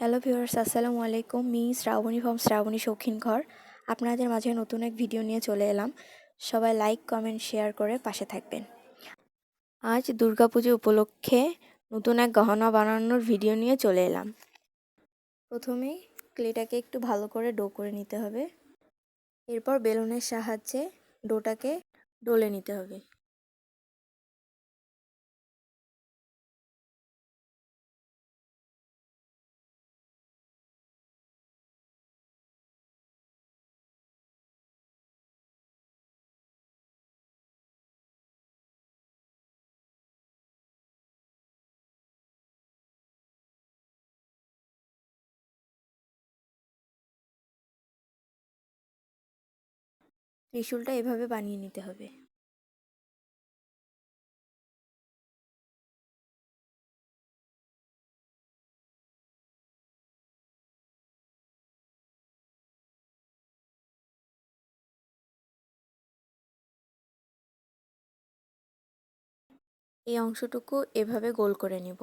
Hello viewers আসসালামু আলাইকুম। Me Shrabani from Shrabani শৌখিন ঘর। আপনাদের মাঝে নতুন এক ভিডিও নিয়ে চলে এলাম। সবাই লাইক কমেন্ট শেয়ার করে পাশে থাকবেন। আজ দুর্গাপুজো উপলক্ষে নতুন এক গহনা বানানোর ভিডিও নিয়ে চলে এলাম। প্রথমেই ক্লেটাকে একটু ভালো করে ডো করে নিতে হবে। এরপর বেলুনের সাহায্যে ডোটাকে ডলে নিতে হবে। ত্রিশূলটা এভাবে বানিয়ে নিতে হবে। এই অংশটুকু এভাবে গোল করে নিব।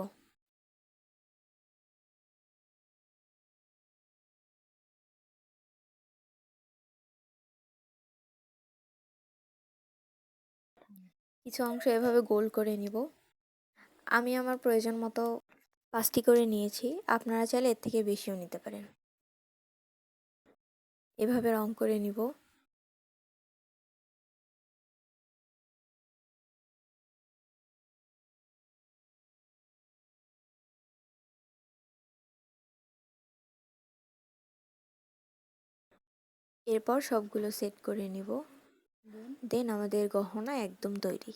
কিছু অংশ এভাবে গোল করে নিব। আমি আমার প্রয়োজন মতো পাঁচটি করে নিয়েছি, আপনারা চাইলে এর থেকে বেশিও নিতে পারেন। এভাবে রং করে নিব। এরপর সবগুলো সেট করে নিব। দেন আমাদের গহনা একদম তৈরি।